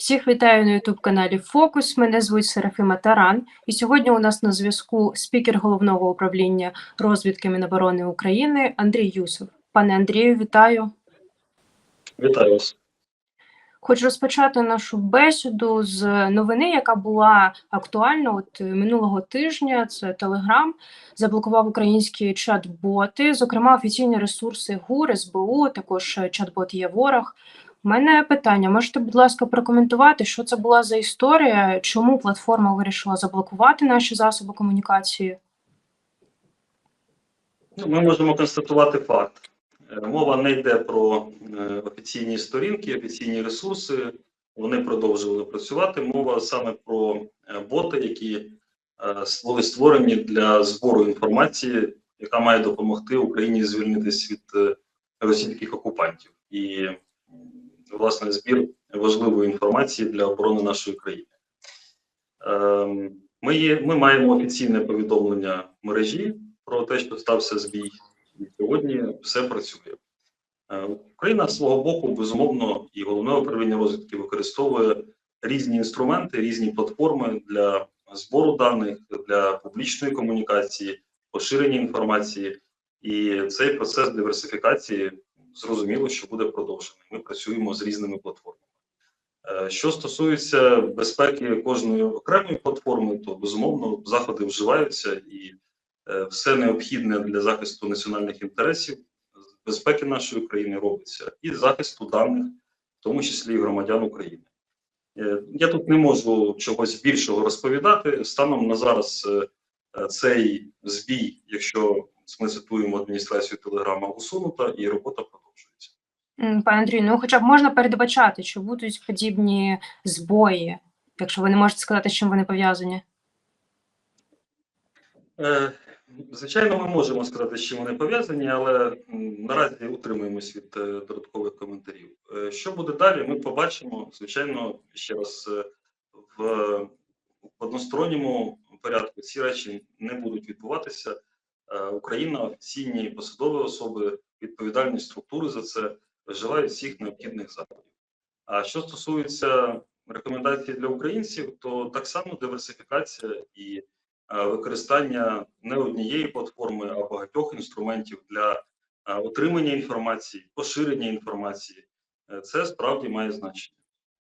Всіх вітаю на youtube каналі Фокус. Мене звуть Серафіма Таран, і сьогодні у нас на зв'язку спікер головного управління розвідки Міноборони України Андрій Юсов. Пане Андрію, вітаю. Вітаю вас. Хочу розпочати нашу бесіду з новини, яка була актуальна от минулого тижня. Це Телеграм заблокував українські чат-боти, зокрема офіційні ресурси ГУР, СБУ, також чат-бот є ворог. У мене питання: можете, будь ласка, прокоментувати, що це була за історія, чому платформа вирішила заблокувати наші засоби комунікації? Ну, Ми можемо констатувати факт. Е, Мова не йде про е, офіційні сторінки, офіційні ресурси. Вони продовжували працювати. Мова саме про е, боти, які були створені для збору інформації, яка має допомогти Україні звільнитись від російських окупантів. І власне збір важливої інформації для оборони нашої країни. Ем, Ми, є, ми маємо офіційне повідомлення мережі про те, що стався збій. Сьогодні все працює. Е, Україна з свого боку, безумовно, і головне управління розвідки використовує різні інструменти, різні платформи для збору даних, для публічної комунікації, поширення інформації. І цей процес диверсифікації зрозуміло, що буде продовжений. Ми працюємо з різними платформами. Е, Що стосується безпеки кожної окремої платформи, то безумовно заходи вживаються і е, все необхідне для захисту національних інтересів, безпеки нашої країни робиться і захисту даних, в тому числі і громадян України. Е, Я тут не можу чогось більшого розповідати. Станом на зараз цей збій, якщо ми цитуємо адміністрацію Телеграма, усунута і робота продовжується. Пане Андрію, ну хоча б можна передбачати, чи будуть подібні збої, якщо ви не можете сказати, з чим вони пов'язані? Е, Звичайно, ми можемо сказати, з чим вони пов'язані, але наразі утримуємось від е, додаткових коментарів. Е, Що буде далі, ми побачимо. Звичайно, ще раз в, в односторонньому порядку ці речі не будуть відбуватися. Е, Україна, офіційні посадові особи, відповідальні структури за це вживають всіх необхідних заходів. А що стосується рекомендацій для українців, то так само диверсифікація і е, використання не однієї платформи, а багатьох інструментів для е, отримання інформації, поширення інформації. Це справді має значення.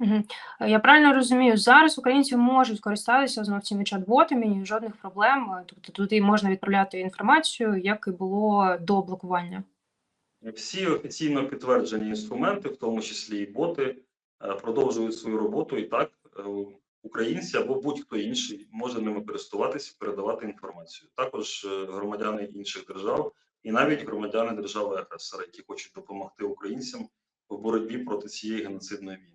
Е, Я правильно розумію, зараз українці можуть користатися знову цими чат-ботами, і жодних проблем. е, Тобто туди можна відправляти інформацію, як і було до блокування. Всі офіційно підтверджені інструменти, в тому числі і боти, е, продовжують свою роботу, і так українці або будь-хто інший може ними користуватися, передавати інформацію. Також громадяни інших держав і навіть громадяни держави агресора, які хочуть допомогти українцям в боротьбі проти цієї геноцидної війни.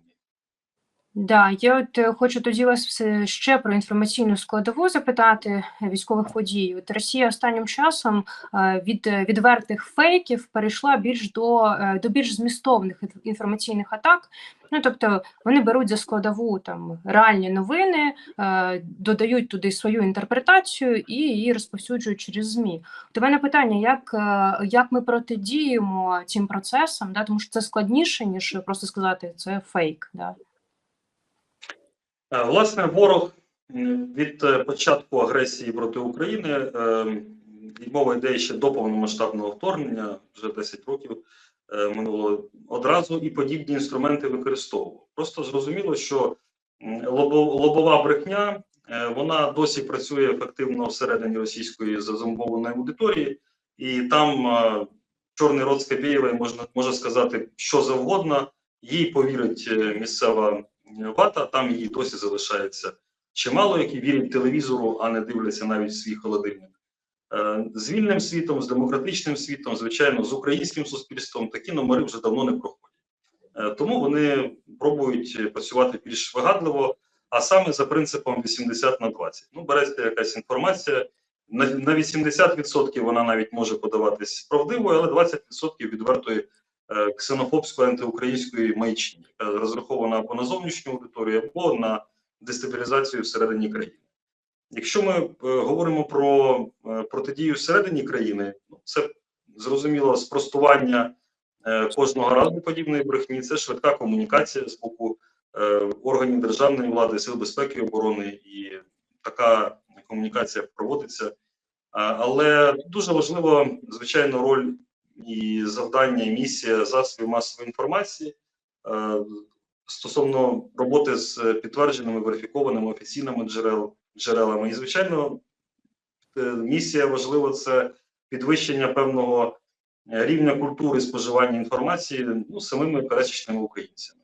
Да, я от е, хочу тоді вас ще про інформаційну складову запитати е, військових подій. От Росія останнім часом е, від відвертих фейків перейшла більш до, до більш змістовних інформаційних атак. Ну тобто вони беруть за складову там реальні новини, додають туди свою інтерпретацію і її розповсюджують через змі. До мене питання: як, як ми протидіємо цим процесам? Да, тому що це складніше ніж просто сказати це фейк. Да. Е, Власне, ворог від е, початку агресії проти України е, і мова йде ще до повномасштабного вторгнення, вже 10 років е, минуло одразу і подібні інструменти використовував. Просто зрозуміло, що лобова брехня е, вона досі працює ефективно всередині російської зазомбованої аудиторії, і там е, чорний рот Скабєєвої можна може сказати що завгодно, їй повірить е, місцева вата, там її досі залишається чимало, які вірять телевізору, а не дивляться навіть свій холодильник. Е, З вільним світом, з демократичним світом, звичайно, з українським суспільством такі номери вже давно не проходять. Е, Тому вони пробують працювати більш вигадливо, а саме за принципом 80 на 20. Ну, береться якась інформація. На на 80% вона навіть може подаватись правдивою, але 20% відвертої ксенофобської антиукраїнської маячні, яка розрахована або на зовнішню аудиторію, або на дестабілізацію всередині країни. Якщо ми е, говоримо про е, протидію всередині країни, ну, це зрозуміло спростування е, кожного разу подібної брехні, це швидка комунікація з боку е, органів державної влади, сил безпеки і оборони, і така комунікація проводиться. Але дуже важливо, звичайно, роль і завдання, і місія засобів масової інформації е, стосовно роботи з підтвердженими верифікованими офіційними джерел, джерелами. І, звичайно, е, місія важлива це підвищення певного рівня культури споживання інформації ну, самими пересічними українцями.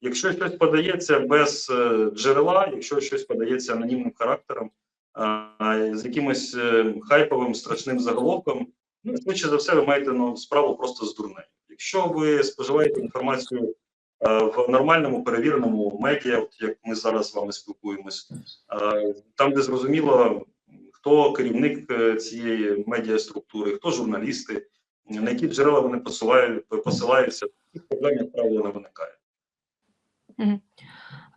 Якщо щось подається без е, джерела, якщо щось подається анонімним характером, з якимось хайповим страшним заголовком, ну швидше за все, ви маєте ну, справу просто з дурнею. Якщо ви споживаєте інформацію е, в нормальному перевіреному медіа, от як ми зараз з вами спілкуємось, е, там, де зрозуміло, хто керівник е, цієї медіаструктури, хто журналісти, на які джерела вони посилають, посилаються, таких проблем, як правило, не виникає.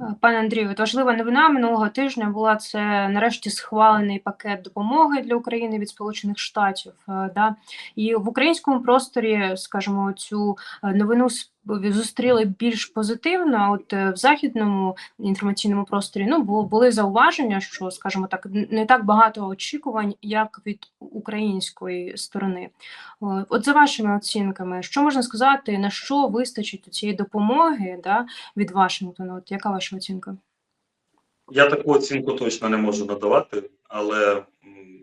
Е, Пане Андрію, важлива новина минулого тижня була це нарешті схвалений пакет допомоги для України від Сполучених Штатів. е, Да? І в українському просторі, скажімо, цю е, новину зустріли більш позитивно. От е, в західному інформаційному просторі ну бу- були зауваження, що, скажімо так, не так багато очікувань, як від української сторони. От за вашими оцінками, що можна сказати, на що вистачить цієї допомоги да, від Вашингтона? От яка ваша оцінка? Я таку оцінку точно не можу надавати, але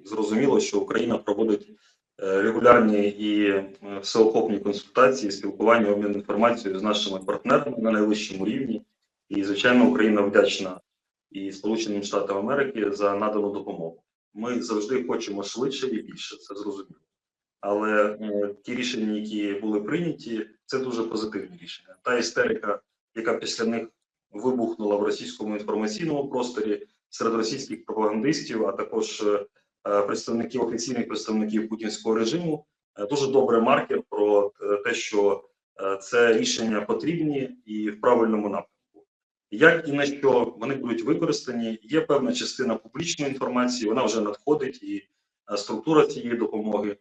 зрозуміло, що Україна проводить регулярні і е, всеохопні консультації, спілкування, обмін інформацією з нашими партнерами на найвищому рівні. І, звичайно, Україна вдячна і Сполученим Штатам Америки за надану допомогу. Ми завжди хочемо швидше і більше, це зрозуміло. Але е, ті рішення, які були прийняті, це дуже позитивні рішення. Та істерика, яка після них вибухнула в російському інформаційному просторі серед російських пропагандистів, а також е, е, представників офіційних представників путінського режиму. е, Дуже добрий маркер про е, те, що е, це рішення потрібні і в правильному напрямку. Як і на що вони будуть використані, є певна частина публічної інформації, вона вже надходить, і е, структура цієї допомоги.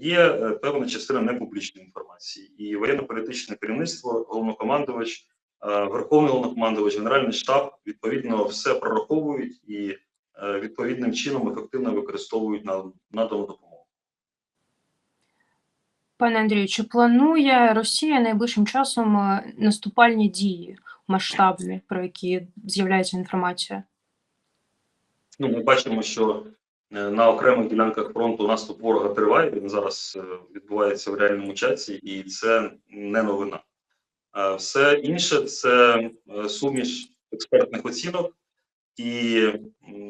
Є е, певна частина непублічної інформації, і воєнно-політичне керівництво, головнокомандувач Е, Верховний головнокомандувач, Генеральний штаб відповідно все прораховують і е, відповідним чином ефективно використовують на надану допомогу. Пане Андрію, чи планує Росія найближчим часом е, наступальні дії масштабні, про які з'являється інформація? Ну, ми бачимо, що е, на окремих ділянках фронту наступ ворога триває. Він зараз е, відбувається в реальному часі, і це не новина. Все інше це е, суміш експертних оцінок і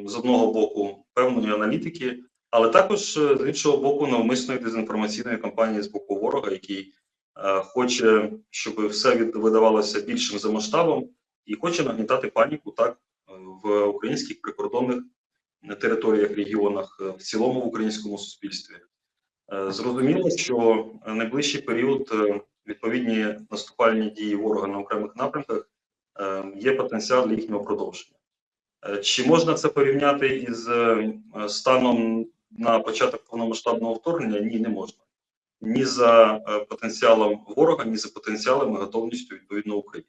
з одного боку певної аналітики, але також е, з іншого боку навмисної дезінформаційної кампанії з боку ворога, який е, хоче, щоб все видавалося більшим за масштабом, і хоче нагнітати паніку так е, в українських прикордонних територіях, регіонах, в цілому в українському суспільстві. Зрозуміло, що найближчий період відповідні наступальні дії ворога на окремих напрямках є потенціал їхнього продовження. Е, Чи можна це порівняти із е, станом на початок повномасштабного вторгнення? Ні, не можна. Ні за е, потенціалом ворога, ні за потенціалом і готовністю відповідно України.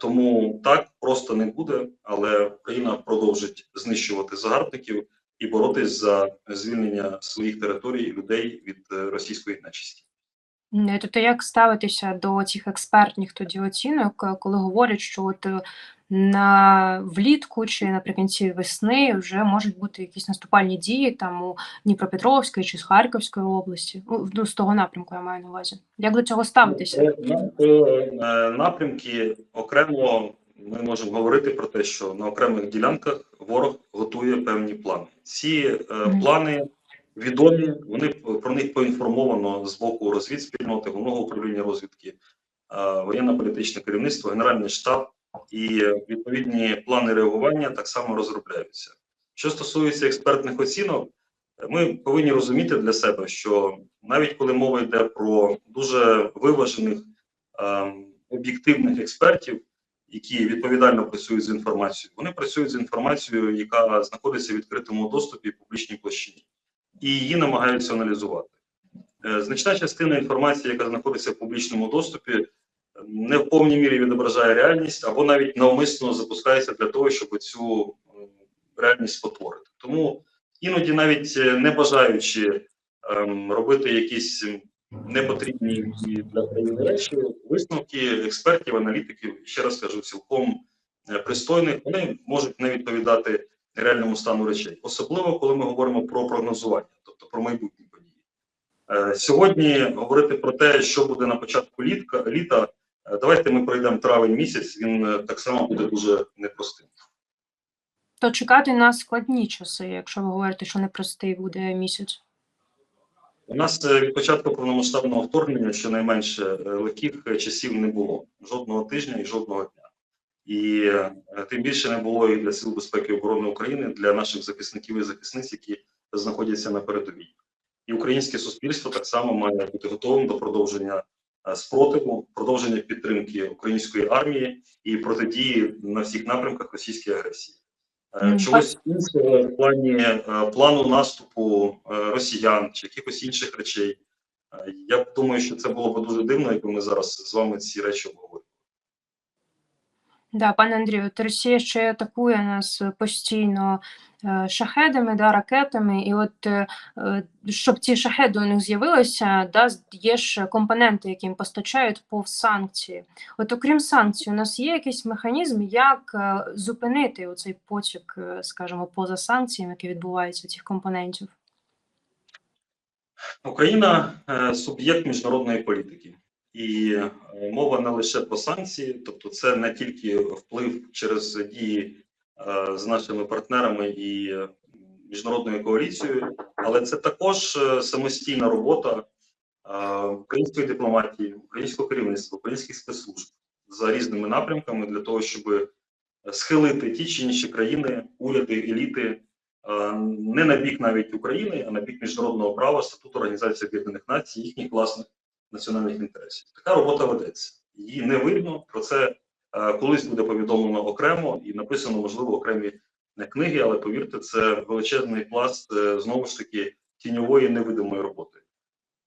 Тому так просто не буде, але Україна продовжить знищувати загарбників і боротись за звільнення своїх територій і людей від російської нечисті. М, Тобто, як ставитися до цих експертних тоді оцінок, е, коли говорять, що от е, на влітку чи наприкінці весни вже можуть бути якісь наступальні дії там у Дніпропетровської чи з Харківської області, Ну, ну, з того напрямку я маю на увазі. Як до цього ставитися? Е, е, Напрямки окремо ми можемо говорити про те, що на окремих ділянках ворог готує певні плани. Ці е, плани відомі, вони про них поінформовано з боку розвідспільноти, головного управління розвідки, е, воєнно-політичне керівництво, генеральний штаб і відповідні плани реагування так само розробляються. Що стосується експертних оцінок, ми повинні розуміти для себе, що навіть коли мова йде про дуже виважених ем, об'єктивних експертів, які відповідально працюють з інформацією, вони працюють з інформацією, яка знаходиться в відкритому доступі в публічній площині, і її намагаються аналізувати. Е, Значна частина інформації, яка знаходиться в публічному доступі, не в повній мірі відображає реальність, або навіть навмисно запускається для того, щоб цю е, реальність спотворити. Тому іноді, навіть е, не бажаючи ем, робити якісь непотрібні для країни речі, висновки експертів, аналітиків, ще раз кажу, цілком е, пристойних, вони можуть не відповідати реальному стану речей, особливо коли ми говоримо про прогнозування, тобто про майбутні події. Е, Сьогодні говорити про те, що буде на початку літка, літа, е, давайте ми пройдемо травень місяць, він е, так само буде дуже непростим. То чекати на складні часи, якщо ви говорите, що непростий буде місяць. У нас від початку повномасштабного вторгнення щонайменше легких часів не було жодного тижня і жодного дня. І е, тим більше не було і для Сил безпеки і оборони України, для наших захисників і захисниць, які знаходяться на передовій. І українське суспільство так само має бути готовим до продовження е, спротиву, продовження підтримки української армії і протидії на всіх напрямках російської агресії. Е, Чогось іншого в плані плану наступу росіян чи якихось інших речей. Я думаю, що це було б дуже дивно, якби ми зараз з вами ці речі обговорювали. Да, пане Андрію, от Росія ще атакує нас постійно е, шахедами, да, ракетами, і от е, е, щоб ці шахеди у них з'явилися, да, є ж компоненти, які їм постачають повз санкції. От окрім санкцій, у нас є якийсь механізм, як зупинити оцей потік, скажімо, поза санкціями, які відбуваються цих компонентів. Україна суб'єкт міжнародної політики, і е, мова не лише про санкції, тобто це не тільки вплив через дії е, з нашими партнерами і е, міжнародною коаліцією, але це також самостійна робота української дипломатії, українського керівництва, українських спецслужб за різними напрямками для того, щоб схилити ті чи інші країни, уряди, еліти не на бік навіть України, а на бік міжнародного права, статуту Організації Об'єднаних Націй, їхніх власних національних інтересів. Така робота ведеться. Її не видно. Про це е, колись буде повідомлено окремо і написано, можливо, окремі не книги, але повірте, це величезний пласт е, знову ж таки тіньової невидимої роботи.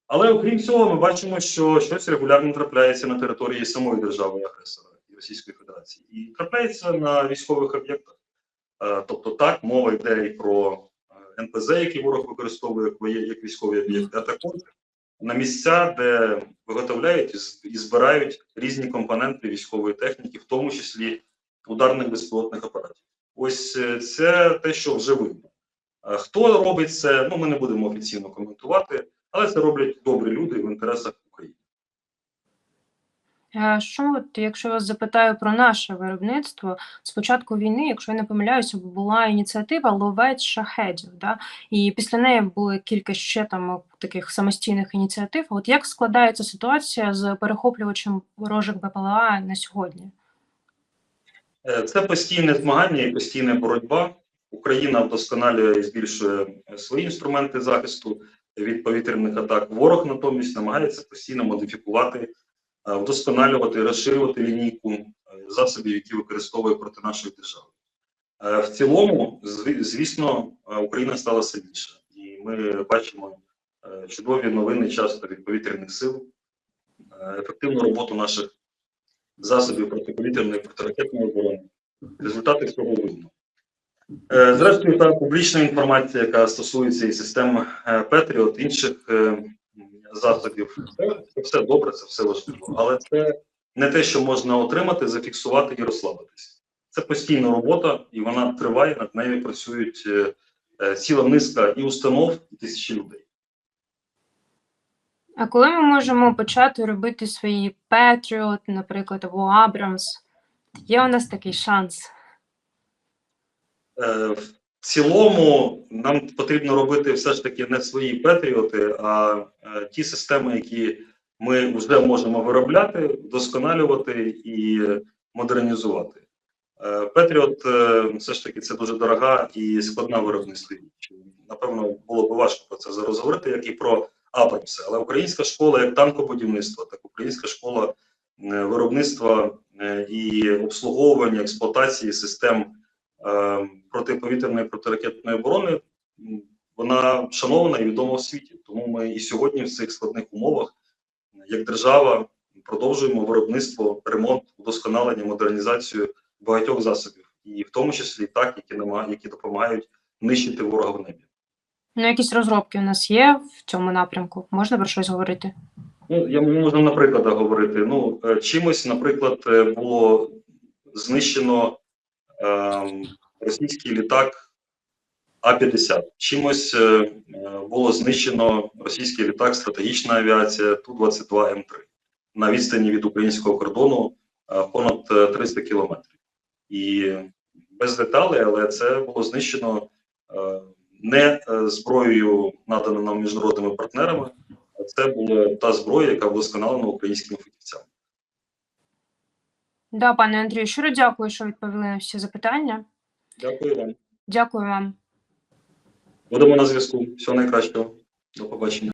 Але окрім цього, ми бачимо, що щось регулярно трапляється на території самої держави агресора і Російської Федерації, і трапляється на військових об'єктах. Е, Тобто, так, мова йде і про е, НПЗ, які ворог використовує як військові об'єкти, а також на місця, де виготовляють і збирають різні компоненти військової техніки, в тому числі ударних безпілотних апаратів. Ось е, це те, що вже видно. Хто робить це? Ну ми не будемо офіційно коментувати, але це роблять добрі люди в інтересах Що от, якщо вас запитаю про наше виробництво, з початку війни, якщо я не помиляюся, була ініціатива ловець шахедів, да? і після неї були кілька ще там таких самостійних ініціатив. От як складається ситуація з перехоплювачем ворожих БПЛА на сьогодні? Е, Це постійне змагання і постійна боротьба. Україна вдосконалює і збільшує свої інструменти захисту від повітряних атак. Ворог натомість намагається постійно модифікувати, е, вдосконалювати, розширювати лінійку е, засобів, які використовує проти нашої держави. Е, В цілому, звісно, Україна стала сильніша, і ми бачимо чудові новини часто від повітряних сил, ефективну роботу наших засобів протиповітряної протиракетної оборони. Результати цього видно. Зрештою, та публічна інформація, яка стосується і систем Петріот, інших засобів, це, все добре, це все важливо. Але це не те, що можна отримати, зафіксувати і розслабитися. Це постійна робота, і вона триває, над нею працюють е, е, ціла низка і установ, і тисячі людей. А коли ми можемо почати робити свої Patriot, наприклад, або Abrams? Є у нас такий шанс? Е, цілому нам потрібно робити все ж таки не свої патріоти, а е, ті системи, які ми вже можемо виробляти, вдосконалювати і модернізувати. Петріот все ж таки це дуже дорога і складна виробництва. Напевно, було б важко про це зараз говорити, як і про Абрамси. Але українська школа як танкобудівництва, так українська школа е, виробництва е, і обслуговування експлуатації систем е, протиповітряної протиракетної оборони, вона шанована і відома в світі. Тому ми і сьогодні в цих складних умовах, як держава, продовжуємо виробництво, ремонт, удосконалення, модернізацію багатьох засобів, і в тому числі так, які нама- які допомагають нищити ворога в небі. Ну, якісь розробки у нас є в цьому напрямку. Можна про щось говорити? Ну, я можу на прикладах говорити. Ну, е, чимось, наприклад, е, було знищено ем, російський літак А-50. Чимось е, е, було знищено російський літак стратегічна авіація Ту-22М3 на відстані від українського кордону е, понад е, 300 кілометрів. І без деталей, але це було знищено е, не е, зброєю, наданою нам міжнародними партнерами, це була та зброя, яка вдосконалена українськими фахівцями. Да, пане Андрію, щиро дякую, що відповіли на всі запитання. Дякую вам. Дякую вам. Будемо на зв'язку. Всього найкращого. До побачення.